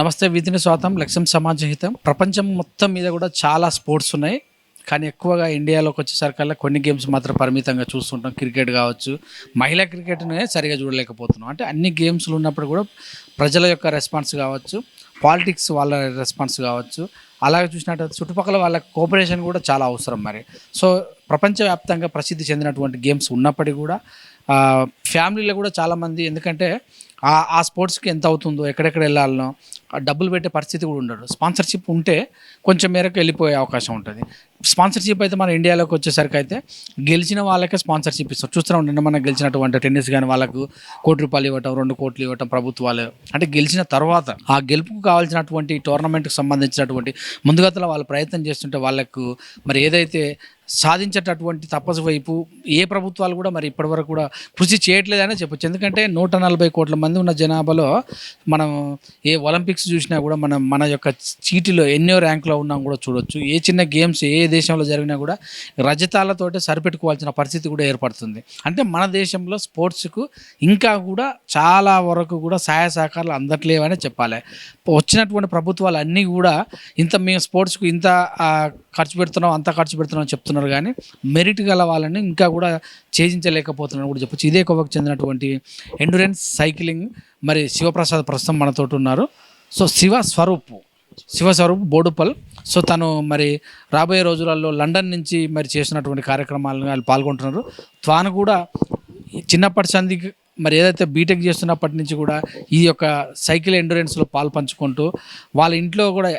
నమస్తే విధిని స్వాతం లక్ష్యం సమాజ హితం. ప్రపంచం మొత్తం మీద కూడా చాలా స్పోర్ట్స్ ఉన్నాయి. కానీ ఎక్కువగా ఇండియాలోకి వచ్చేసరికల్లా కొన్ని గేమ్స్ మాత్రం పరిమితంగా చూస్తుంటాం. క్రికెట్ కావచ్చు మహిళా క్రికెట్నే సరిగా చూడలేకపోతున్నాం. అంటే అన్ని గేమ్స్లు ఉన్నప్పుడు కూడా ప్రజల యొక్క రెస్పాన్స్ కావచ్చు పాలిటిక్స్ వాళ్ళ రెస్పాన్స్ కావచ్చు. అలాగే చూసినట్టు చుట్టుపక్కల వాళ్ళ కోఆపరేషన్ కూడా చాలా అవసరం మరి. సో ప్రపంచవ్యాప్తంగా ప్రసిద్ధి చెందినటువంటి గేమ్స్ ఉన్నప్పటికీ కూడా ఫ్యామిలీలో కూడా చాలామంది ఎందుకంటే ఆ ఆ స్పోర్ట్స్కి ఎంత అవుతుందో ఎక్కడెక్కడ వెళ్ళాలనో ఆ డబ్బులు పెట్టే పరిస్థితి కూడా ఉండడు స్పాన్సర్షిప్ ఉంటే కొంచెం మేరకు వెళ్ళిపోయే అవకాశం ఉంటుంది. స్పాన్సర్షిప్ అయితే మన ఇండియాలోకి వచ్చేసరికి అయితే గెలిచిన వాళ్ళకే స్పాన్సర్షిప్ ఇస్తారు. చూస్తూ ఉండండి మనం గెలిచినటువంటి టెన్నిస్ కానీ వాళ్ళకు కోటి రూపాయలు ఇవ్వటం రెండు కోట్లు ఇవ్వటం ప్రభుత్వాలు. అంటే గెలిచిన తర్వాత ఆ గెలుపుకు కావాల్సినటువంటి టోర్నమెంట్కి సంబంధించినటువంటి ముందుగతలో వాళ్ళు ప్రయత్నం చేస్తుంటే వాళ్ళకు మరి ఏదైతే సాధించేటటువంటి తపస్సు వైపు ఏ ప్రభుత్వాలు కూడా మరి ఇప్పటివరకు కూడా కృషి చేయట్లేదనే చెప్పొచ్చు. ఎందుకంటే నూట నలభై కోట్ల మంది ఉన్న జనాభాలో మనం ఏ ఒలింపిక్స్ చూసినా కూడా మనం మన యొక్క చీటిలో ఎన్నో ర్యాంకులో ఉన్నాం కూడా చూడొచ్చు. ఏ చిన్న గేమ్స్ ఏ దేశంలో జరిగినా కూడా రజతాలతోటే సరిపెట్టుకోవాల్సిన పరిస్థితి కూడా ఏర్పడుతుంది. అంటే మన దేశంలో స్పోర్ట్స్కు ఇంకా కూడా చాలా వరకు కూడా సహాయ సహకారాలు అందట్లేవనే చెప్పాలి. వచ్చినటువంటి ప్రభుత్వాలు అన్నీ కూడా ఇంత మేము స్పోర్ట్స్కు ఇంత ఖర్చు పెడుతున్నాం అంత ఖర్చు పెడుతున్నాం చెప్తున్నాం చేస్తున్నారు కానీ మెరిట్ గల వాళ్ళని ఇంకా కూడా ఛేదించలేకపోతున్నారు కూడా చెప్పొచ్చు. ఇదే కోవకు చెందినటువంటి ఎండురెన్స్ సైక్లింగ్ మరి శివప్రసాద్ ప్రస్తుతం మనతో ఉన్నారు. సో శివ స్వరూప్ శివ స్వరూప్ బోడుపల్. సో తను మరి రాబోయే రోజులలో లండన్ నుంచి మరి చేసినటువంటి కార్యక్రమాలను వాళ్ళు పాల్గొంటున్నారు. తాను కూడా చిన్నప్పటి సంధి మరి ఏదైతే బీటెక్ చేస్తున్నప్పటి నుంచి కూడా ఈ యొక్క సైకిల్ ఎండూరెన్స్లో పాలు పంచుకుంటూ వాళ్ళ ఇంట్లో కూడా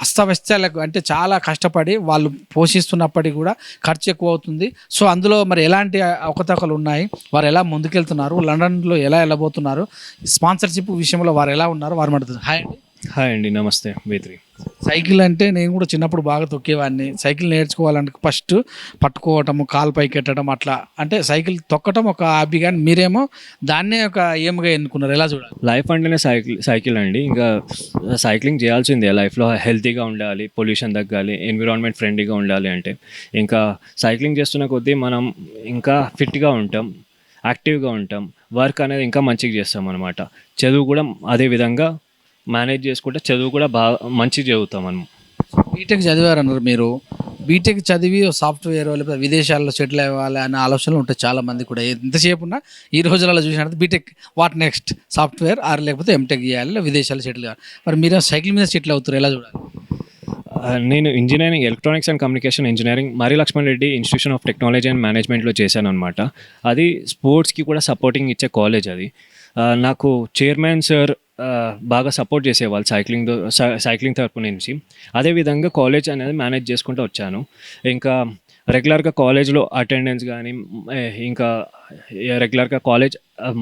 అస్తవ్యస్తాలకు అంటే చాలా కష్టపడి వాళ్ళు పోషిస్తున్నప్పటికీ కూడా ఖర్చు ఎక్కువ అవుతుంది. సో అందులో మరి ఎలాంటి అవకతవకలు ఉన్నాయి? వారు ఎలా ముందుకెళ్తున్నారు? లండన్లో ఎలా వెళ్ళబోతున్నారు? స్పాన్సర్షిప్ విషయంలో వారు ఎలా ఉన్నారు? వారు మాట్లాడుతున్నారు. హాయ్ అండి. హాయ్ అండి నమస్తే బేత్రి సైకిల్ అంటే నేను కూడా చిన్నప్పుడు బాగా తొక్కేవాడిని. సైకిల్ నేర్చుకోవాలంటే ఫస్ట్ పట్టుకోవటము కాలు పైకి ఎట్టడం అట్లా. అంటే సైకిల్ తొక్కటం ఒక హాబీ కానీ మీరేమో దాన్నే ఒక ఏముగా ఎన్నుకున్నారు? ఎలా చూడాలి? లైఫ్ అంటేనే సైకిల్ సైకిల్ అండి. ఇంకా సైక్లింగ్ చేయాల్సిందే. లైఫ్లో హెల్తీగా ఉండాలి పొల్యూషన్ తగ్గాలి ఎన్విరాన్మెంట్ ఫ్రెండ్లీగా ఉండాలి అంటే. ఇంకా సైక్లింగ్ చేస్తున్న కొద్దీ మనం ఇంకా ఫిట్గా ఉంటాం యాక్టివ్గా ఉంటాం. వర్క్ అనేది ఇంకా మంచిగా చేస్తాం అనమాట చదువు కూడా అదే విధంగా మేనేజ్ చేసుకుంటే చదువు కూడా బాగా మంచిగా చదువుతాం మనం. బీటెక్ చదివారన్నారు మీరు. బీటెక్ చదివి సాఫ్ట్వేర్ లేకపోతే విదేశాల్లో సెటిల్ అవ్వాలి అనే ఆలోచనలు ఉంటాయి చాలా మంది కూడా. ఎంతసేపు ఉన్నా ఈ రోజులలో చూసినట్టు BTech what next software or లేకపోతే ఎంటెక్ చేయాలి విదేశాల్లో సెటిల్ కావాలి. మరి మీరు సైకిల్ మీద సెటిల్ అవుతారు ఎలా చూడాలి? నేను engineering electronics and communication engineering మరి Lakshman Reddy institution of technology and మేనేజ్మెంట్లో చేశాను అనమాట అది స్పోర్ట్స్కి కూడా సపోర్టింగ్ ఇచ్చే కాలేజ్ అది. నాకు చైర్మన్ సార్ బాగా సపోర్ట్ చేసేవాళ్ళు సైక్లింగ్ సైక్లింగ్ తరపు నుంచి. అదేవిధంగా కాలేజ్ అనేది మేనేజ్ చేసుకుంటూ వచ్చాను. ఇంకా రెగ్యులర్గా కాలేజ్లో అటెండెన్స్ కానీ ఇంకా రెగ్యులర్గా కాలేజ్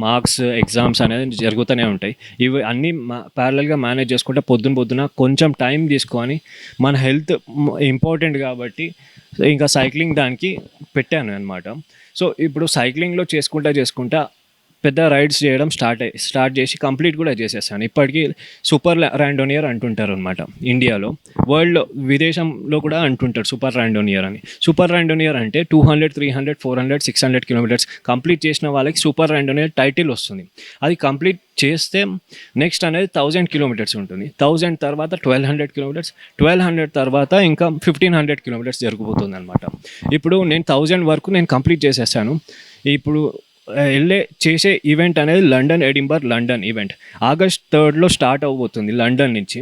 మార్క్స్ ఎగ్జామ్స్ అనేది జరుగుతూనే ఉంటాయి. ఇవి అన్నీ ప్యారలల్గా మేనేజ్ చేసుకుంటే పొద్దున పొద్దున కొంచెం టైం తీసుకొని మన హెల్త్ ఇంపార్టెంట్ కాబట్టి ఇంకా సైక్లింగ్ దానికి పెట్టాను అనమాట సో ఇప్పుడు సైక్లింగ్లో చేసుకుంటా చేసుకుంటా పెద్ద రైడ్స్ చేయడం స్టార్ట్ అయ్యి స్టార్ట్ చేసి కంప్లీట్ కూడా చేసేసాను ఇప్పటికీ సూపర్ ర్యాండోనియర్ అంటుంటారు అనమాట ఇండియాలో. వరల్డ్లో విదేశంలో కూడా అంటుంటారు సూపర్ ర్యాండోనియర్ అని. సూపర్ ర్యాండోనియర్ అంటే two hundred three hundred four hundred six hundred kilometres complete చేసిన వాళ్ళకి సూపర్ ర్యాండోనియర్ టైటిల్ వస్తుంది. అది కంప్లీట్ చేస్తే నెక్స్ట్ అనేది థౌజండ్ కిలోమీటర్స్ ఉంటుంది. థౌజండ్ తర్వాత twelve hundred kilometres twelve hundred తర్వాత ఇంకా ఫిఫ్టీన్ హండ్రెడ్ కిలోమీటర్స్ జరిగిపోతుంది అనమాట ఇప్పుడు నేను థౌజండ్ వరకు నేను కంప్లీట్ చేసేసాను ఇప్పుడు వెళ్ళే చేసే ఈవెంట్ అనేది London Edinburgh London event August థర్డ్లో start అవబోతుంది లండన్ నుంచి.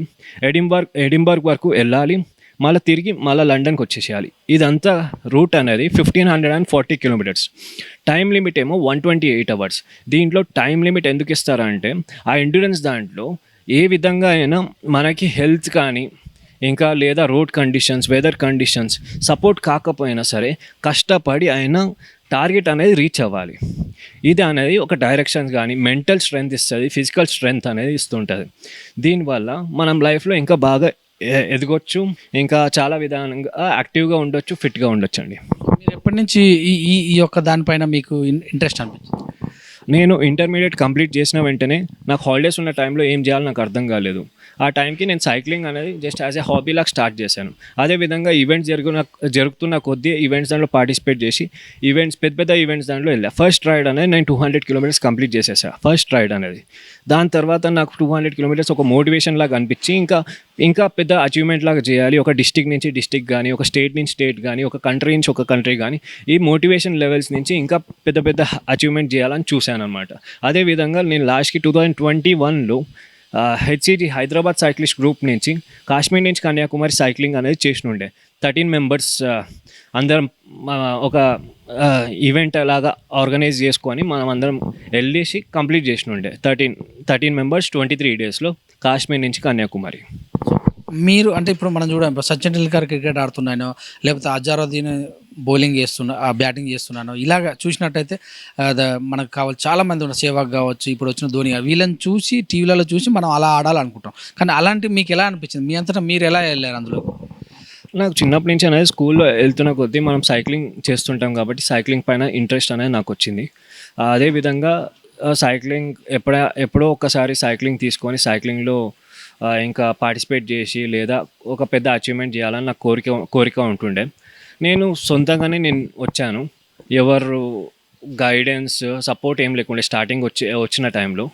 ఎడింబర్గ్ ఎడింబర్గ్ వరకు వెళ్ళాలి. మళ్ళీ తిరిగి మళ్ళీ లండన్కి వచ్చేసేయాలి. ఇదంతా రూట్ అనేది fifteen hundred and forty kilometres time limit ఏమో వన్ ట్వంటీ ఎయిట్ అవర్స్ దీంట్లో టైం లిమిట్ ఎందుకు ఇస్తారంటే ఆ ఎండ్యూరెన్స్ దాంట్లో ఏ విధంగా అయినా మనకి హెల్త్ కానీ ఇంకా లేదా road conditions weather conditions support కాకపోయినా సరే కష్టపడి అయినా టార్గెట్ అనేది రీచ్ అవ్వాలి. ఇది అనేది ఒక డైరెక్షన్స్ కానీ మెంటల్ స్ట్రెంగ్త్ ఇస్తుంది ఫిజికల్ స్ట్రెంగ్త్ అనేది ఇస్తుంటుంది. దీనివల్ల మనం లైఫ్లో ఇంకా బాగా ఎదగొచ్చు ఇంకా చాలా విధానంగా యాక్టివ్గా ఉండొచ్చు ఫిట్గా ఉండొచ్చు అండి మీరు ఎప్పటి నుంచి ఈ ఈ ఈ యొక్క దానిపైన మీకు ఇంట్రెస్ట్ అనిపించింది? నేను ఇంటర్మీడియట్ కంప్లీట్ చేసిన వెంటనే నాకు హాలిడేస్ ఉన్న టైంలో ఏం చేయాలో నాకు అర్థం కాలేదు. ఆ టైంకి నేను సైక్లింగ్ అనేది జస్ట్ యాజ్ ఏ హాబీ లాగా స్టార్ట్ చేశాను. అదేవిధంగా ఈవెంట్స్ జరుగున జరుగుతున్న కొద్దీ ఈవెంట్స్ దాంట్లో పార్టిసిపేట్ చేసి ఈవెంట్స్ పెద్ద పెద్ద ఈవెంట్స్ దాంట్లో వెళ్ళా. ఫస్ట్ రైడ్ అనేది నేను టూ హండ్రెడ్ కిలోమీటర్స్ కంప్లీట్ చేసేసా. ఫస్ట్ రైడ్ అనేది. దాని తర్వాత నాకు టూ హండ్రెడ్ కిలోమీటర్స్ ఒక మోటివేషన్ లాగా అనిపించి ఇంకా ఇంకా పెద్ద అచీవ్మెంట్ లాగా చేయాలి. ఒక డిస్టిక్ నుంచి డిస్టిక్ కానీ ఒక స్టేట్ నుంచి స్టేట్ కానీ ఒక కంట్రీ నుంచి ఒక కంట్రీ కానీ ఈ మోటివేషన్ లెవెల్స్ నుంచి ఇంకా పెద్ద పెద్ద అచీవ్మెంట్ చేయాలని చూశాను అనమాట అదేవిధంగా నేను లాస్ట్కి టూ థౌజండ్ ట్వంటీ వన్లో హెచ్సిటి హైదరాబాద్ సైక్లిస్ట్ గ్రూప్ నుంచి కాశ్మీర్ నుంచి కన్యాకుమారి సైక్లింగ్ అనేది చేసినుండే. థర్టీన్ మెంబర్స్ అందరం ఒక ఈవెంట్ లాగా ఆర్గనైజ్ చేసుకొని మనం అందరం వెళ్ళేసి complete చేసినుండే. Thirteen thirteen members twenty three డేస్లో కాశ్మీర్ నుంచి కన్యాకుమారి. మీరు అంటే ఇప్పుడు మనం చూడండి సచిన్ టెండూల్కర్ క్రికెట్ ఆడుతున్నాను లేకపోతే అజారుద్దీన్ బౌలింగ్ చేస్తున్నా బ్యాటింగ్ చేస్తున్నాను ఇలాగ చూసినట్టయితే మనకు కావాలి చాలా మంది ఉన్నారు. సేవాగ్ కావచ్చు ఇప్పుడు వచ్చిన ధోని వీళ్ళని చూసి టీవీలలో చూసి మనం అలా ఆడాలనుకుంటాం. కానీ అలాంటి మీకు ఎలా అనిపించింది? మీ అంతటా మీరు ఎలా వెళ్ళారు అందులో? నాకు చిన్నప్పటి నుంచి అనేది స్కూల్లో వెళ్తున్న కొద్దీ మనం సైక్లింగ్ చేస్తుంటాం కాబట్టి సైక్లింగ్ పైన ఇంట్రెస్ట్ అనేది నాకు వచ్చింది. అదేవిధంగా సైక్లింగ్ ఎప్పుడ ఎప్పుడో ఒకసారి సైక్లింగ్ తీసుకొని సైక్లింగ్లో ఇంకా పార్టిసిపేట్ చేసి లేదా ఒక పెద్ద అచీవ్మెంట్ చేయాలని నాకు కోరిక కోరిక ఉంటుండే. నేను సొంతంగానే నేను వచ్చాను. ఎవరు గైడెన్స్ సపోర్ట్ ఏం లేకుండే స్టార్టింగ్ వచ్చి వచ్చిన టైంలో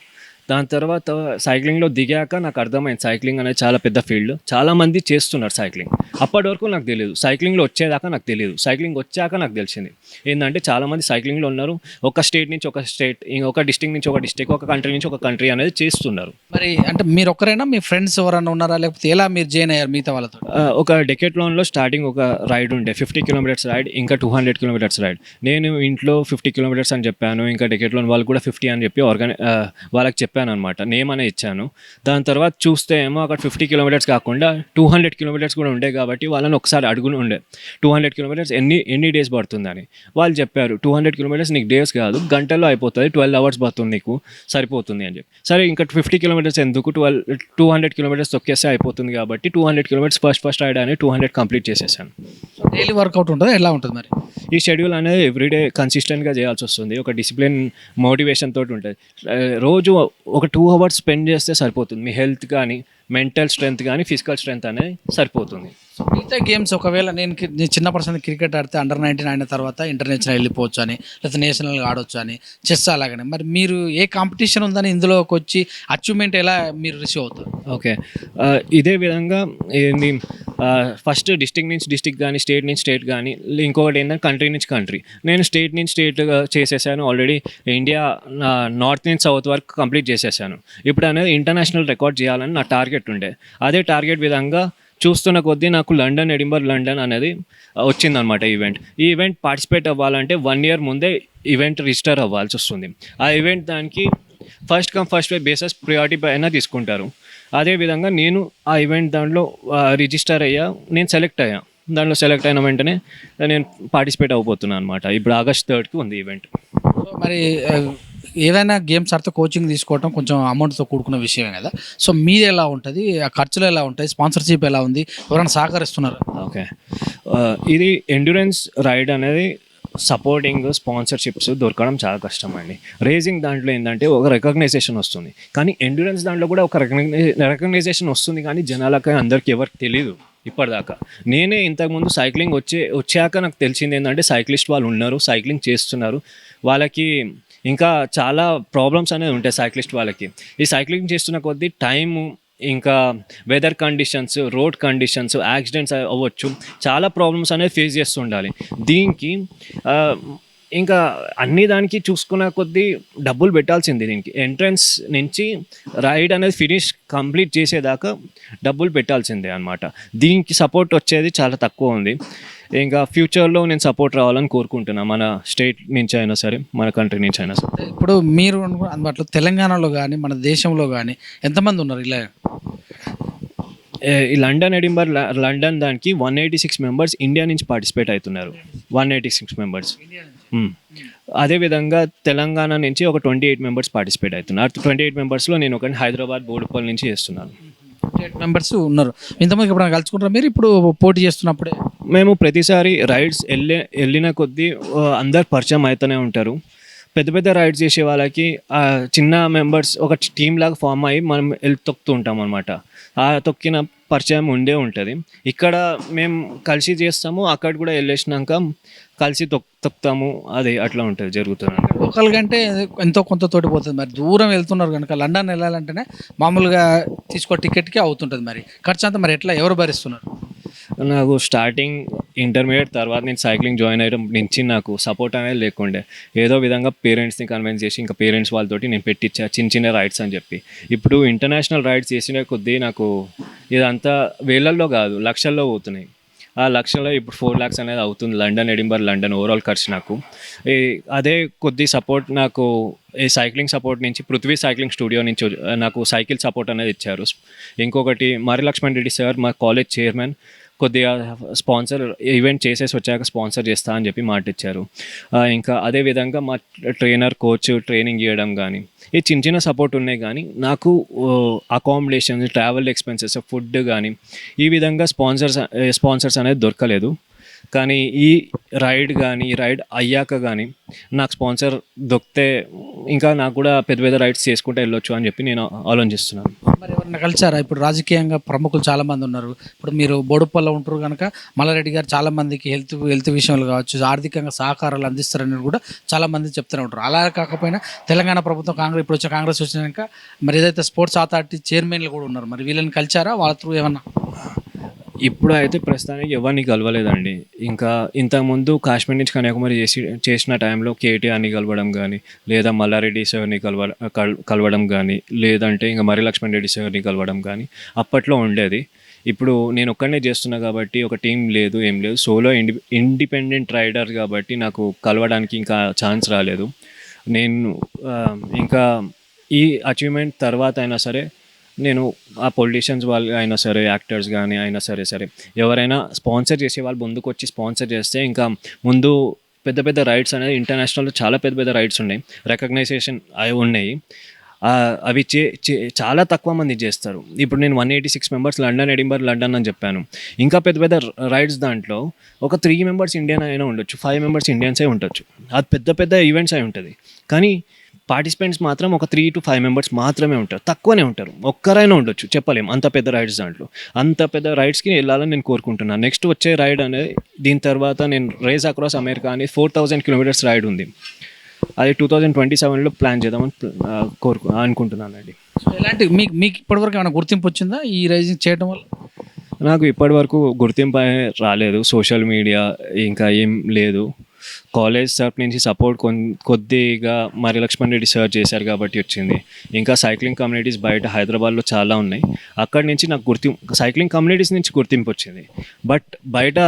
దాని తర్వాత సైక్లింగ్లో దిగాక నాకు అర్థమైంది. సైక్లింగ్ అనేది చాలా పెద్ద ఫీల్డ్ చాలామంది చేస్తున్నారు సైక్లింగ్ అప్పటి వరకు నాకు తెలియదు సైక్లింగ్లో వచ్చేదాకా నాకు తెలియదు సైక్లింగ్ వచ్చాక నాకు తెలిసింది. ఏంటంటే చాలా మంది సైక్లింగ్లో ఉన్నారు. ఒక స్టేట్ నుంచి ఒక స్టేట్ ఒక డిస్టిక్ నుంచి ఒక డిస్టిక్ ఒక కంట్రీ నుంచి ఒక కంట్రీ అనేది చేస్తున్నారు. మరి అంటే మీరు ఒక్కరైనా? మీ ఫ్రెండ్స్ ఎవరైనా ఉన్నారా? లేకపోతే ఎలా మీరు జాయిన్ అయ్యారు మిగతా వాళ్ళతో? ఒక డెకెట్లాన్లో స్టార్టింగ్ ఒక రైడ్ ఉండే. ఫిఫ్టీ కిలోమీటర్స్ రైడ్ ఇంకా టూ హండ్రెడ్ కిలోమీటర్స్ రైడ్ నేను ఇంట్లో ఫిఫ్టీ కిలోమీటర్స్ అని చెప్పాను. ఇంకా డెకెట్లాన్ వాళ్ళు కూడా ఫిఫ్టీ అని చెప్పి ఆర్గాని వాళ్ళకి చెప్పాను అనమాట నేమ్ అనే ఇచ్చాను. దాని తర్వాత చూస్తే ఏమో అక్కడ ఫిఫ్టీ కిలోమీటర్స్ కాకుండా టూ హండ్రెడ్ కిలోమీటర్స్ కూడా ఉండే కాబట్టి వాళ్ళని ఒకసారి అడుగుని ఉండే. టూ హండ్రెడ్ కిలోమీటర్స్ ఎన్ని ఎన్ని డేస్ పడుతుందని. వాళ్ళు చెప్పారు టూ హండ్రెడ్ కిలోమీటర్స్ నీకు డేస్ కాదు గంటల్లో అయిపోతుంది ట్వెల్వ్ అవర్స్ పడుతుంది నీకు సరిపోతుంది అని చెప్పి. సరే ఇంకా ఫిఫ్టీ కిలోమీటర్స్ ఎందుకు ట్వెల్వ్ టూ హండ్రెడ్ కిలోమీటర్స్ తొక్కేస్తే అయిపోతుంది కాబట్టి two hundred kilometres first first ride అని టూ హండ్రెడ్ కంప్లీట్ చేసేసాను. డైలీ వర్కౌట్ ఉంటుందా? ఎలా ఉంటుంది మరి? ఈ షెడ్యూల్ అనేది ఎవ్రీడే కన్సిస్టెంట్గా చేయాల్సి వస్తుంది. ఒక డిసిప్లిన్ మోటివేషన్ తోటి ఉంటుంది. రోజు ఒక టూ అవర్స్ స్పెండ్ చేస్తే సరిపోతుంది. మీ హెల్త్ కానీ మెంటల్ స్ట్రెంగ్త్ కానీ ఫిజికల్ స్ట్రెంగ్త్ అనేది సరిపోతుంది. మిగతా గేమ్స్ ఒకవేళ నేను కి- చిన్న పర్సన్ క్రికెట్ ఆడితే అండర్ నైన్టీన్ అయిన తర్వాత ఇంటర్నేషనల్ వెళ్ళిపోవచ్చు అని లేకపోతే నేషనల్గా ఆడొచ్చు అని చెస్ అలాగనే. మరి మీరు ఏ కాంపిటీషన్ ఉందని ఇందులోకి వచ్చి అచీవ్మెంట్ ఎలా మీరు రిసీవ్ అవుతారు? ఓకే uh, ఇదే విధంగా ఏంది uh, ఫస్ట్ డిస్టిక్ నుంచి డిస్టిక్ కానీ స్టేట్ నుంచి స్టేట్ కానీ ఇంకొకటి ఏంటంటే కంట్రీ నుంచి కంట్రీ నేను స్టేట్ నుంచి స్టేట్ uh, చేసేసాను. ఆల్రెడీ ఇండియా నార్త్ నుంచి సౌత్ వరకు కంప్లీట్ చేసేసాను. ఇప్పుడు అనేది ఇంటర్నేషనల్ రికార్డ్ చేయాలని నా టార్గెట్ ఉండే. అదే టార్గెట్ విధంగా చూస్తున్న కొద్దీ నాకు లండన్ ఎడింబర్ లండన్ అనేది వచ్చిందనమాట ఈవెంట్. ఈ ఈవెంట్ పార్టిసిపేట్ అవ్వాలంటే వన్ ఇయర్ ముందే ఈవెంట్ రిజిస్టర్ అవ్వాల్సి వస్తుంది. ఆ ఈవెంట్ దానికి first come first bases priority పైన తీసుకుంటారు. అదేవిధంగా నేను ఆ ఈవెంట్ దాంట్లో రిజిస్టర్ అయ్యా నేను సెలెక్ట్ అయ్యా. దాంట్లో సెలెక్ట్ అయిన వెంటనే నేను పార్టిసిపేట్ అవ్వబోతున్నాను అనమాట ఇప్పుడు ఆగస్ట్ థర్డ్కి ఉంది ఈవెంట్. మరి ఏవైనా ఏదైనా గేమ్స్ ఆడితే కోచింగ్ తీసుకోవడం కొంచెం అమౌంట్తో కూడుకున్న విషయమే కదా. సో మీది ఎలా ఉంటుంది? ఆ ఖర్చులు ఎలా ఉంటాయి? స్పాన్సర్షిప్ ఎలా ఉంది? ఎవరైనా సహకరిస్తున్నారు? ఓకే. ఇది ఎండ్యూరెన్స్ రైడ్ అనేది సపోర్టింగ్ స్పాన్సర్షిప్స్ దొరకడం చాలా కష్టం అండి రేసింగ్ దాంట్లో ఏంటంటే ఒక రికగ్నైజేషన్ వస్తుంది. కానీ ఎండ్యూరెన్స్ దాంట్లో కూడా ఒక రికగ్నైజేషన్ వస్తుంది కానీ జనాలకి అందరికి ఎవరికి తెలియదు ఇప్పటిదాకా. నేనే ఇంతకుముందు సైక్లింగ్ వచ్చే వచ్చాక నాకు తెలిసింది ఏంటంటే సైక్లిస్ట్ వాళ్ళు ఉన్నారు సైక్లింగ్ చేస్తున్నారు. వాళ్ళకి ఇంకా చాలా ప్రాబ్లమ్స్ అనేది ఉంటాయి సైక్లిస్ట్ వాళ్ళకి. ఈ సైక్లింగ్ చేస్తున్న కొద్దీ టైము ఇంకా weather conditions road conditions accidents అవ్వచ్చు. చాలా ప్రాబ్లమ్స్ అనేది ఫేస్ చేస్తుండాలి. దీనికి ఇంకా అన్ని దానికి చూసుకున్న కొద్దీ డబ్బులు పెట్టాల్సింది దీనికి. ఎంట్రన్స్ నుంచి రైడ్ అనేది ఫినిష్ కంప్లీట్ చేసేదాకా డబ్బులు పెట్టాల్సిందే అనమాట దీనికి సపోర్ట్ వచ్చేది చాలా తక్కువ ఉంది. ఇంకా ఫ్యూచర్లో నేను సపోర్ట్ రావాలని కోరుకుంటున్నా. మన స్టేట్ నుంచి అయినా సరే మన కంట్రీ నుంచి అయినా సరే. ఇప్పుడు మీరు అందుబాటులో తెలంగాణలో కానీ మన దేశంలో కానీ ఎంతమంది ఉన్నారు ఇలా? ఈ లండన్ ఎడింబర్ లండన్ దానికి one eighty six members India నుంచి పార్టిసిపేట్ అవుతున్నారు. వన్ ఎయిటీ సిక్స్ మెంబర్స్ అదేవిధంగా తెలంగాణ నుంచి ఒక ట్వంటీ ఎయిట్ మెంబర్స్ పార్టిసిపేట్ అవుతున్నారు ట్వంటీ ఎయిట్ మెంబర్స్లో నేను ఒక హైదరాబాద్ బోడుపల్ నుంచి చేస్తున్నాను. ఎయిట్ మెంబర్స్ ఉన్నారు. ఇంతమంది ఇప్పుడు కలుసుకుంటారా మీరు? ఇప్పుడు పోటీ చేస్తున్నప్పుడే? మేము ప్రతిసారి రైడ్స్ వెళ్ళే వెళ్ళిన కొద్దీ అందరు పరిచయం అవుతూనే ఉంటారు. పెద్ద పెద్ద రైడ్స్ చేసే వాళ్ళకి చిన్న మెంబర్స్ ఒక టీమ్ లాగా ఫామ్ అయ్యి మనం వెళ్ళి తొక్కుతూ ఉంటాం అనమాట ఆ తొక్కిన పరిచయం ఉండే ఉంటుంది. ఇక్కడ మేము కలిసి చేస్తాము అక్కడ కూడా వెళ్ళేసినాక కలిసి తొక్ తొక్కుతాము అది అట్లా ఉంటుంది జరుగుతుంది ఒకరికంటే కంటే ఎంతో కొంత తోటి పోతుంది మరి. దూరం వెళ్తున్నారు కనుక లండన్ వెళ్ళాలంటేనే మామూలుగా తీసుకో టికెట్కి అవుతుంటుంది మరి. ఖర్చు అంతా మరి ఎట్లా? ఎవరు భరిస్తున్నారు? నాకు స్టార్టింగ్ ఇంటర్మీడియట్ తర్వాత నేను సైక్లింగ్ జాయిన్ అయ్యడం నుంచి నాకు సపోర్ట్ అనేది లేకుండే. ఏదో విధంగా పేరెంట్స్ని కన్విన్స్ చేసి ఇంకా పేరెంట్స్ వాళ్ళతోటి నేను పెట్టించా చిన్న చిన్న రైడ్స్ అని చెప్పి. ఇప్పుడు ఇంటర్నేషనల్ రైడ్స్ చేసిన కొద్దీ నాకు ఇదంతా వేలల్లో కాదు లక్షల్లో పోతున్నాయి. ఆ లక్షల్లో ఇప్పుడు ఫోర్ ల్యాక్స్ అనేది అవుతుంది లండన్ ఎడింబర్ లండన్ ఓవరాల్ ఖర్చు నాకు. ఈ అదే కొద్ది సపోర్ట్ నాకు ఈ సైక్లింగ్ సపోర్ట్ నుంచి పృథ్వీ సైక్లింగ్ స్టూడియో నుంచి నాకు సైకిల్ సపోర్ట్ అనేది ఇచ్చారు. ఇంకొకటి మరి లక్ష్మణ్ రెడ్డి సార్ మా కాలేజ్ చైర్మన్ కొద్దిగా స్పాన్సర్ ఈవెంట్ చేసేసి వచ్చాక స్పాన్సర్ చేస్తా అని చెప్పి మాట ఇచ్చారు ఇంకా అదే విధంగా మా ట్రైనర్ కోచ్ ట్రైనింగ్ ఇవ్వడం కానీ ఈ చిన్న చిన్న సపోర్ట్ ఉన్నాయి కానీ నాకు అకామిడేషన్ ట్రావెల్ ఎక్స్పెన్సెస్ ఫుడ్ కానీ ఈ విధంగా స్పాన్సర్స్ స్పాన్సర్స్ అనేది దొరకలేదు. కానీ ఈ రైడ్ కానీ ఈ రైడ్ అయ్యాక కానీ నాకు స్పాన్సర్ దొరికితే ఇంకా నాకు కూడా పెద్ద పెద్ద రైడ్స్ చేసుకుంటే వెళ్ళొచ్చు అని చెప్పి నేను ఆలోచిస్తున్నాను. మరి ఎవరైనా కలిసారా? ఇప్పుడు రాజకీయంగా ప్రముఖులు చాలామంది ఉన్నారు. ఇప్పుడు మీరు బోడుప్పల్లో ఉంటారు కనుక మల్లారెడ్డి గారు చాలామందికి హెల్త్ హెల్త్ విషయంలో కావచ్చు ఆర్థికంగా సహకారాలు అందిస్తారని కూడా చాలామంది చెప్తూనే ఉంటారు. అలా కాకపోయినా తెలంగాణ ప్రభుత్వం కాంగ్రెస్ ఇప్పుడు వచ్చే కాంగ్రెస్ వచ్చినాక మరి ఏదైతే స్పోర్ట్స్ అథారిటీ చైర్మన్లు కూడా ఉన్నారు మరి వీళ్ళని కలిసారా? వాళ్ళ త్రూ ఏమన్నా? ఇప్పుడు అయితే ప్రస్తుతానికి ఎవరిని కలవలేదండి. ఇంకా ఇంతకుముందు కాశ్మీర్ నుంచి కన్యాకుమారి చేసి చేసిన టైంలో కేటీఆర్ని కలవడం కానీ లేదా మల్లారెడ్డి సార్ని కలవ కలవడం కానీ లేదంటే ఇంకా మరి లక్ష్మణ్ రెడ్డి సార్ని కలవడం కానీ అప్పట్లో ఉండేది. ఇప్పుడు నేను ఒక్కడనే చేస్తున్నా కాబట్టి ఒక టీం లేదు ఏం లేదు. సోలో ఇండి ఇండిపెండెంట్ రైడర్ కాబట్టి నాకు కలవడానికి ఇంకా ఛాన్స్ రాలేదు. నేను ఇంకా ఈ అచీవ్మెంట్ తర్వాత అయినా సరే నేను ఆ పొలిటీషియన్స్ వాళ్ళు అయినా సరే యాక్టర్స్ కానీ అయినా సరే సరే ఎవరైనా స్పాన్సర్ చేసే వాళ్ళు ముందుకు వచ్చి స్పాన్సర్ చేస్తే ఇంకా ముందు పెద్ద పెద్ద రైడ్స్ అనేది ఇంటర్నేషనల్లో చాలా పెద్ద పెద్ద రైడ్స్ ఉన్నాయి. రికగ్నైజేషన్ అవి ఉన్నాయి. అవి చే చే- చాలా తక్కువ మంది చేస్తారు. ఇప్పుడు నేను one eighty six members London Edinburgh London అని చెప్పాను. ఇంకా పెద్ద పెద్ద రైడ్స్ దాంట్లో ఒక త్రీ మెంబర్స్ ఇండియన్ అయినా ఉండొచ్చు ఫైవ్ మెంబర్స్ ఇండియన్సే ఉండొచ్చు. అది పెద్ద పెద్ద ఈవెంట్స్ అయి ఉంటుంది. కానీ పార్టిసిపెంట్స్ మాత్రం ఒక త్రీ టు ఫైవ్ మెంబర్స్ మాత్రమే ఉంటారు. తక్కువనే ఉంటారు. ఒక్కరైనా ఉండొచ్చు. చెప్పలేం. అంత పెద్ద రైడ్స్ దాంట్లో. అంత పెద్ద రైడ్స్కి వెళ్ళాలని నేను కోరుకుంటున్నాను నెక్స్ట్ వచ్చే రైడ్ అనేది దీని తర్వాత నేను రేస్ అక్రాస్ అమెరికా అని ఫోర్ థౌజండ్ కిలోమీటర్స్ రైడ్ ఉంది. అది టూ థౌజండ్ ట్వంటీ సెవెన్లో ప్లాన్ చేద్దామని కోరుకు అనుకుంటున్నానండి సో ఎలాంటి మీకు మీకు ఇప్పటివరకు ఏమైనా గుర్తింపు వచ్చిందా ఈ రైజింగ్ చేయడం వల్ల? నాకు ఇప్పటివరకు గుర్తింపు రాలేదు. సోషల్ మీడియా ఇంకా ఏం లేదు. కాలేజ్ తరపు నుంచి సపోర్ట్ కొన్ కొద్దిగా మరి లక్ష్మణ్ రెడ్డి సార్ చేశారు కాబట్టి వచ్చింది. ఇంకా సైక్లింగ్ కమ్యూనిటీస్ బయట హైదరాబాద్లో చాలా ఉన్నాయి. అక్కడి నుంచి నాకు గుర్తింపు సైక్లింగ్ కమ్యూనిటీస్ నుంచి గుర్తింపు వచ్చింది. బట్ బయట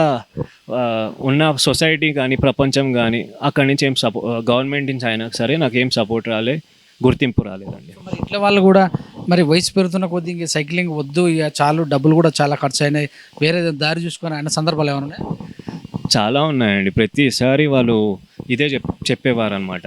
ఉన్న సొసైటీ కానీ ప్రపంచం కానీ అక్కడి నుంచి ఏం సపో గవర్నమెంట్ నుంచి అయినా సరే నాకు ఏం సపోర్ట్ రాలే గుర్తింపు రాలేదండి. మరి ఇట్లా వాళ్ళు కూడా మరి వయసు పెరుగుతున్న కొద్ది ఇంక సైక్లింగ్ వద్దు ఇక చాలు డబ్బులు కూడా చాలా ఖర్చు అయినాయి. వేరే దారి చూసుకొని ఆయన సందర్భాలు ఏమైనా చాలా ఉన్నాయండి. ప్రతిసారి వాళ్ళు ఇదే చెప్ చెప్పేవారు అనమాట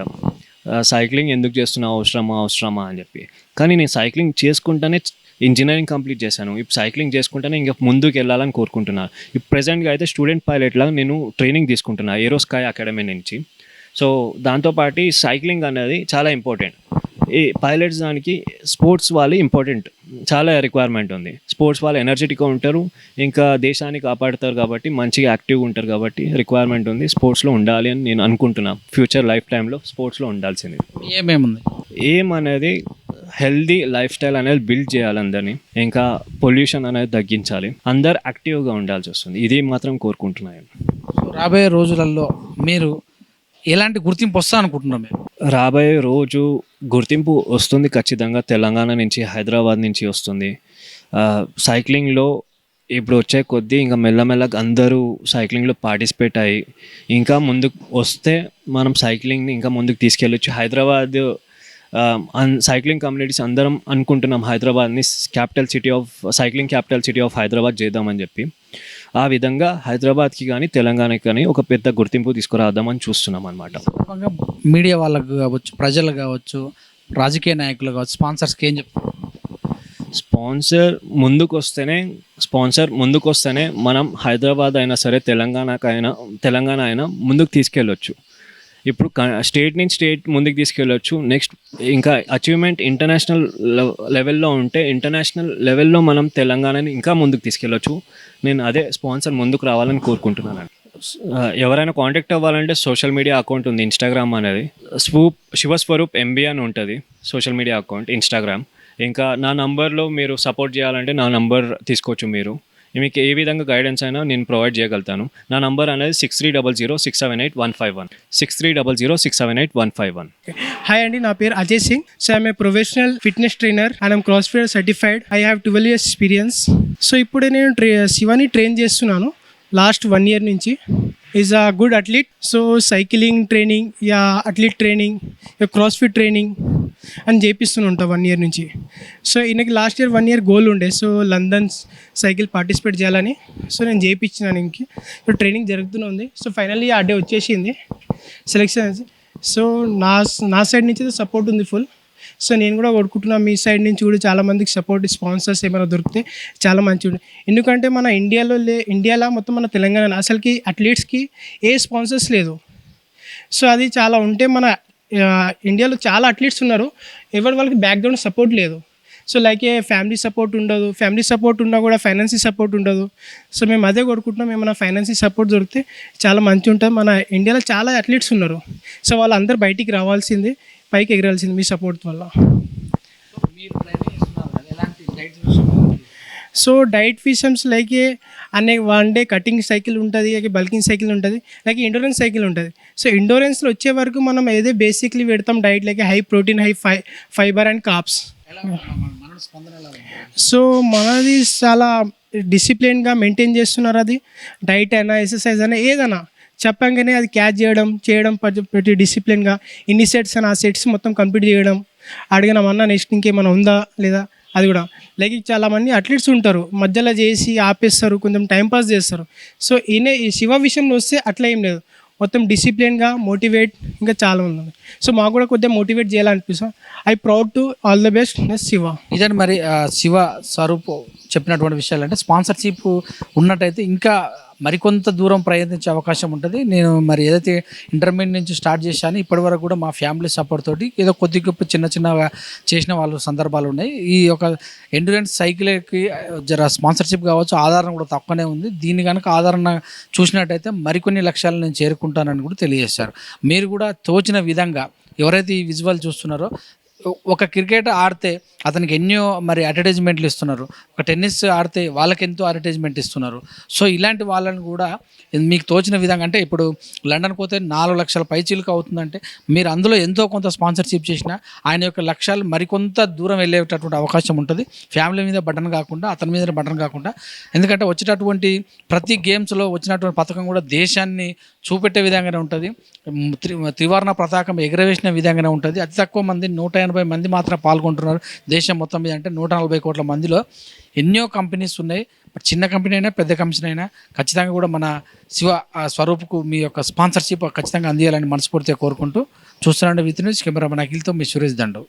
సైక్లింగ్ ఎందుకు చేస్తున్నా అవసరమా? అవసరమా? అని చెప్పి. కానీ నేను సైక్లింగ్ చేసుకుంటానే ఇంజనీరింగ్ కంప్లీట్ చేశాను. ఇప్పుడు సైక్లింగ్ చేసుకుంటేనే ఇంకా ముందుకు వెళ్ళాలని కోరుకుంటున్నాను ఇప్పుడు ప్రజెంట్గా అయితే స్టూడెంట్ పైలట్లా నేను ట్రైనింగ్ తీసుకుంటున్నాను ఏరోస్కాయ్ స్కై అకాడమీ నుంచి. సో దాంతోపాటు సైక్లింగ్ అనేది చాలా ఇంపార్టెంట్. ఈ పైలట్స్ దానికి స్పోర్ట్స్ వాళ్ళు ఇంపార్టెంట్ చాలా రిక్వైర్మెంట్ ఉంది. స్పోర్ట్స్ వాళ్ళు ఎనర్జెటిక్గా ఉంటారు. ఇంకా దేశాన్ని కాపాడుతారు కాబట్టి మంచిగా యాక్టివ్గా ఉంటారు కాబట్టి రిక్వైర్మెంట్ ఉంది. స్పోర్ట్స్లో ఉండాలి అని నేను అనుకుంటున్నాను ఫ్యూచర్ లైఫ్ టైంలో స్పోర్ట్స్లో ఉండాల్సింది. ఏమేముంది? ఏం అనేది హెల్దీ లైఫ్ స్టైల్ అనేది బిల్డ్ చేయాలి అందరినీ. ఇంకా పొల్యూషన్ అనేది తగ్గించాలి. అందరు యాక్టివ్గా ఉండాల్సి వస్తుంది. ఇది మాత్రం కోరుకుంటున్నాను. రాబోయే రోజులలో మీరు ఎలాంటి గుర్తింపు వస్తా అనుకుంటున్నాం మేము? రాబోయే రోజు గుర్తింపు వస్తుంది ఖచ్చితంగా తెలంగాణ నుంచి హైదరాబాద్ నుంచి వస్తుంది. సైక్లింగ్లో ఇప్పుడు వచ్చే కొద్దీ ఇంకా మెల్లమెల్లగా అందరూ సైక్లింగ్లో పార్టిసిపేట్ అయ్యి ఇంకా ముందుకు వస్తే మనం సైక్లింగ్ని ఇంకా ముందుకు తీసుకెళ్ళొచ్చు. హైదరాబాద్ అన్- సైక్లింగ్ కమ్యూనిటీస్ అందరం అనుకుంటున్నాం హైదరాబాద్ని capital city of cycling capital city of Hyderabad చేద్దామని చెప్పి. ఆ విధంగా హైదరాబాద్కి కానీ తెలంగాణకి కానీ ఒక పెద్ద గుర్తింపు తీసుకురాద్దామని చూస్తున్నాం అనమాట మీడియా వాళ్ళకు కావచ్చు ప్రజలు కావచ్చు రాజకీయ నాయకులు కావచ్చు స్పాన్సర్స్కి ఏం చెప్తారు స్పాన్సర్ ముందుకు వస్తేనే స్పాన్సర్ ముందుకు వస్తేనే మనం హైదరాబాద్ అయినా సరే తెలంగాణకైనా తెలంగాణ అయినా ముందుకు తీసుకెళ్ళొచ్చు. ఇప్పుడు స్టేట్ నుంచి స్టేట్ ముందుకు తీసుకెళ్ళొచ్చు. నెక్స్ట్ ఇంకా అచీవ్మెంట్ ఇంటర్నేషనల్ లెవెల్లో ఉంటే ఇంటర్నేషనల్ లెవెల్లో మనం తెలంగాణని ఇంకా ముందుకు తీసుకెళ్ళొచ్చు. నేను అదే స్పాన్సర్ ముందుకు రావాలని కోరుకుంటున్నాను ఎవరైనా కాంటాక్ట్ అవ్వాలంటే సోషల్ మీడియా అకౌంట్ ఉంది ఇన్స్టాగ్రామ్ అనేది. స్వూప్ శివస్వరూప్ ఎంబీ అని ఉంటుంది సోషల్ మీడియా అకౌంట్ ఇన్స్టాగ్రామ్ ఇంకా నా నంబర్లో మీరు సపోర్ట్ చేయాలంటే నా నంబర్ తీసుకోవచ్చు మీరు. మీకు ఏ విధంగా గైడెన్స్ అయినా నేను ప్రొవైడ్ చేయగలుగుతాను. నా నంబర్ అనేది six three double zero six seven eight one five one six three double zero six seven eight one five one hi అండి నా పేరు Ajay Singh so I'm a professional fitness trainer and I'm CrossFit certified I have twelve years experience so ఇప్పుడే నేను ట్రే Shivani train చేస్తున్నాను. Last one year నుంచి is a good athlete so cycling training yeah athlete training CrossFit training అని చేపిస్తూనే ఉంటా one year నుంచి. So ఈయనకి last year one year goal ఉండే. సో లండన్ సైకిల్ పార్టిసిపేట్ చేయాలని. సో నేను చేయించినాను ఇంక సో ట్రైనింగ్ జరుగుతూనే ఉంది. సో ఫైనల్లీ ఆ డే వచ్చేసింది. సెలెక్షన్ సో నా నా సైడ్ నుంచి సపోర్ట్ ఉంది ఫుల్ సో నేను కూడా కొడుకుంటున్నా మీ సైడ్ నుంచి కూడా చాలామందికి సపోర్ట్ స్పాన్సర్స్ ఏమైనా దొరికితే చాలా మంచిగా ఎందుకంటే మన ఇండియాలో లే ఇండియాలో మొత్తం మన తెలంగాణ అసలుకి అథ్లీట్స్కి ఏ స్పాన్సర్స్ లేదు. సో అది చాలా ఉంటే మన ఇండియాలో చాలా అథ్లీట్స్ ఉన్నారు. ఎవరి వాళ్ళకి బ్యాక్గ్రౌండ్ సపోర్ట్ లేదు. So like a family support ఉండదు. ఫ్యామిలీ సపోర్ట్ ఉన్నా కూడా ఫైనాన్షియల్ సపోర్ట్ ఉండదు. సో మేము అదే కొడుకుంటున్నాం ఏమైనా ఫైనాన్షియల్ సపోర్ట్ దొరికితే చాలా మంచిగా ఉంటుంది. మన ఇండియాలో చాలా అథ్లీట్స్ ఉన్నారు. సో వాళ్ళందరూ బయటికి రావాల్సింది. పైకి ఎగరాల్సింది మీ సపోర్ట్ వల్ల. సో డైట్ విషయమ్స్ లైక్ అనే వన్ డే కటింగ్ సైకిల్ ఉంటుంది లైక్ బల్కింగ్ సైకిల్ ఉంటుంది లైక్ ఇండోరెన్స్ సైకిల్ ఉంటుంది. సో ఇండోరెన్స్లో వచ్చే వరకు మనం ఏదో బేసిక్లీ పెడతాం diet like high protein high fi fibre and carbs so మనది చాలా డిసిప్లిన్గా మెయింటైన్ చేస్తున్నారు అది. డైట్ అయినా ఎక్సర్సైజ్ అయినా ఏదైనా చెప్పంగానే అది క్యాచ్ చేయడం చేయడం ప్రతి డిసిప్లిన్గా ఇన్ని సెట్స్ అని ఆ సెట్స్ మొత్తం కంప్లీట్ చేయడం అడిగినామన్నా నెక్స్ట్ ఇంకేమైనా ఉందా? లేదా? అది కూడా. లైక్ చాలా మంది అథ్లీట్స్ ఉంటారు. మధ్యలో చేసి ఆపేస్తారు కొంచెం టైంపాస్ చేస్తారు. సో ఈయన ఈ శివ విషయంలో వస్తే అట్లా ఏం లేదు. మొత్తం డిసిప్లిన్గా మోటివేట్ ఇంకా చాలా ఉంది సో మాకు కూడా కొద్దిగా motivate చేయాలనిపిస్తాం I proud to all the best Nes Shiva ఇదని మరి శివ స్వరూప్ చెప్పినటువంటి విషయాలు. అంటే స్పాన్సర్షిప్ ఉన్నట్టయితే ఇంకా మరికొంత దూరం ప్రయత్నించే అవకాశం ఉంటుంది. నేను మరి ఏదైతే ఇంటర్మీడియట్ నుంచి స్టార్ట్ చేశాను ఇప్పటి వరకు కూడా మా ఫ్యామిలీ సపోర్ట్ తోటి ఏదో కొద్ది గొప్ప చిన్న చిన్నగా చేసిన వాళ్ళు సందర్భాలు ఉన్నాయి. ఈ యొక్క ఎండ్యూరెన్స్ సైకిల్కి జర స్పాన్సర్షిప్ కావచ్చు ఆధారం కూడా తక్కువనే ఉంది. దీన్ని కనుక ఆధారణ చూసినట్టయితే మరికొన్ని లక్ష్యాలను నేను చేరుకుంటానని కూడా తెలియజేశారు. మీరు కూడా తోచిన విధంగా ఎవరైతే ఈ విజువల్ చూస్తున్నారో ఒక క్రికెట్ ఆడితే అతనికి ఎన్నో మరి అడ్వర్టైజ్మెంట్లు ఇస్తున్నారు. ఒక టెన్నిస్ ఆడితే వాళ్ళకి ఎంతో అడ్వర్టైజ్మెంట్ ఇస్తున్నారు. సో ఇలాంటి వాళ్ళని కూడా మీకు తోచిన విధంగా అంటే ఇప్పుడు లండన్ పోతే నాలుగు లక్షల పైచీలకు అవుతుందంటే మీరు అందులో ఎంతో కొంత స్పాన్సర్షిప్ చేసినా ఆయన యొక్క లక్ష్యాలు మరికొంత దూరం వెళ్ళేటటువంటి అవకాశం ఉంటుంది. ఫ్యామిలీ మీద బటన్ కాకుండా అతని మీద బటన్ కాకుండా. ఎందుకంటే వచ్చేటటువంటి ప్రతి గేమ్స్లో వచ్చినటువంటి పథకం కూడా దేశాన్ని చూపెట్టే విధంగానే ఉంటుంది. త్రి త్రివర్ణ పతాకం ఎగరవేసిన విధంగానే ఉంటుంది. అతి తక్కువ మంది నూట ఎనభై మంది మాత్రం పాల్గొంటున్నారు. దేశం మొత్తం మీద అంటే నూట నలభై కోట్ల మందిలో ఎన్నో కంపెనీస్ ఉన్నాయి. బట్ చిన్న కంపెనీ అయినా పెద్ద కంపెనీ అయినా ఖచ్చితంగా కూడా మన శివ ఆ స్వరూప్కు మీ యొక్క స్పాన్సర్షిప్ ఖచ్చితంగా అందియాలని మనస్ఫూర్తిగా కోరుకుంటూ చూస్తున్నాండి విత్ న్యూస్ కెమెరా అఖిల్తో మీ సురేష్ దండు.